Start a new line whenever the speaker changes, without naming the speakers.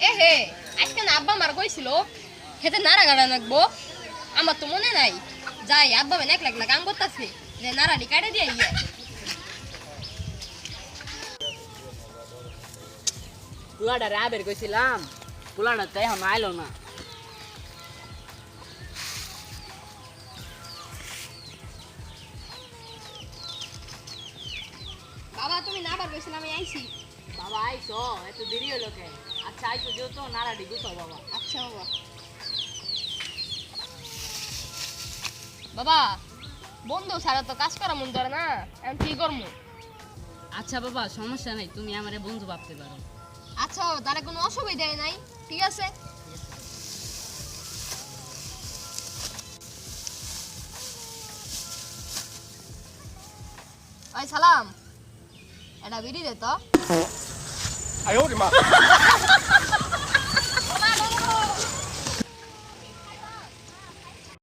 হে আজকে না আব্বা মার কইছিল হেতে নাড়া গাড়া নাকবো আমার তো মনে নাই। যাই আব্বা বেন এক লাখ লাখ আম করতাছে। যে নাড়াটি কাটে দিয়ে ইয়ে
পুলাটা রাবের কইছিলাম পুলাটা তাই এখন আইলো না।
বাবা তুমি না বার কইছিল আমি আইছি।
বাবা আইসো এত দেরি হলো কে? আচ্ছা আইসো নাড়াটি গুতো বাবা।
আচ্ছা বাবা। বাবা বন্ধু সারা তো কাজ করা মন ধরে না। আমি কি করব
আচ্ছা বাবা সমস্যা নাই তুমি আমারে বন্ধু ভাবতে পারো।
আচ্ছা তারা কোনো অসুবিধা নাই ঠিক আছে? ওই সালাম। એના વીરી દેતો
哎呦我的妈！